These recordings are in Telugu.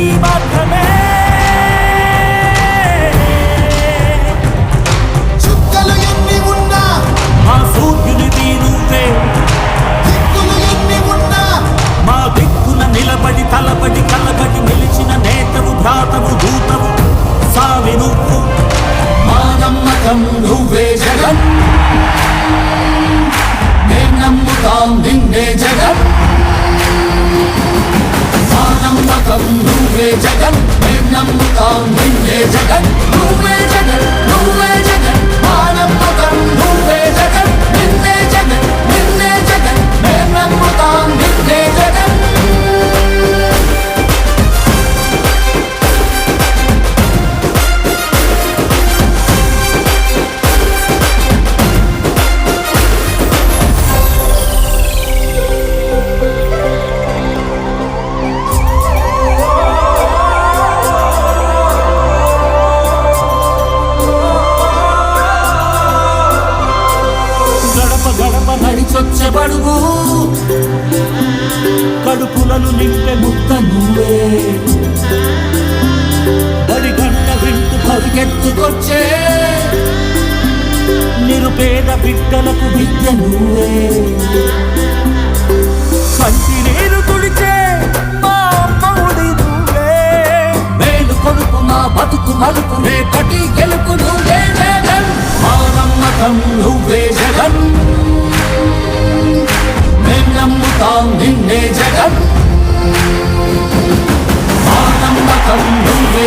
ที่บัตนพระแม่ కడుపులను నింపే ముక్త నువ్వే. బడి గంట వింటూ పరిగెత్తుకొచ్చే నిరుపేద బిడ్డలకు విద్య నువ్వే. కంటి నీరు తుడిచే మా అమ్మఒడి నువ్వే. మేలు కొడుకు మా బతుకు మలుపు రేపటి గెలుపు నువ్వే జగన్. మా నమ్మకం నువ్వే జగన్. నిన్నే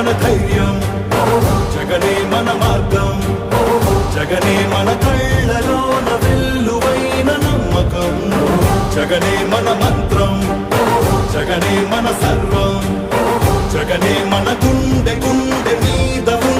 మన ధైర్యం. జగనే మన మార్గం. జగనే మన కళ్ళలోన వెల్లువైన నమ్మకం. జగనే మన మంత్రం. జగనే మన సర్వం. జగనే మన గుండె గుండె మీద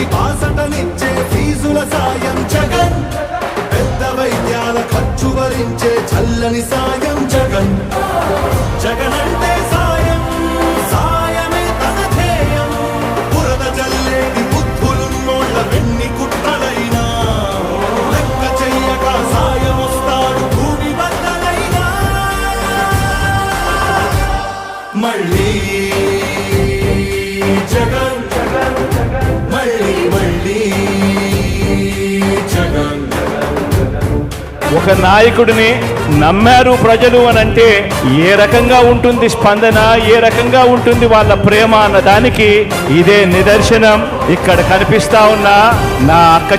చదువుకి బాసటనిచ్చే ఫీజుల సాయం జగన్. పెద్ద వైద్యాల ఖర్చు భరించే చల్లని సాయం జగన్. జగన్ అంటే సాయం సాయమే తన ధ్యేయం. బురద జల్లేది బుద్ధులున్నోళ్ళ వెన్ని కుట్రలైనా. లెక్క చెయ్యక సాయమొస్తాడు భూమి బద్దలైనా. మళ్ళీ ఒక నాయకుడిని నమ్మారు ప్రజలు అని అంటే ఏ రకంగా ఉంటుంది స్పందన ఏ రకంగా ఉంటుంది వాళ్ళ ప్రేమ అన్న దానికి ఇదే నిదర్శనం. ఇక్కడ కనిపిస్తా ఉన్న నా అక్క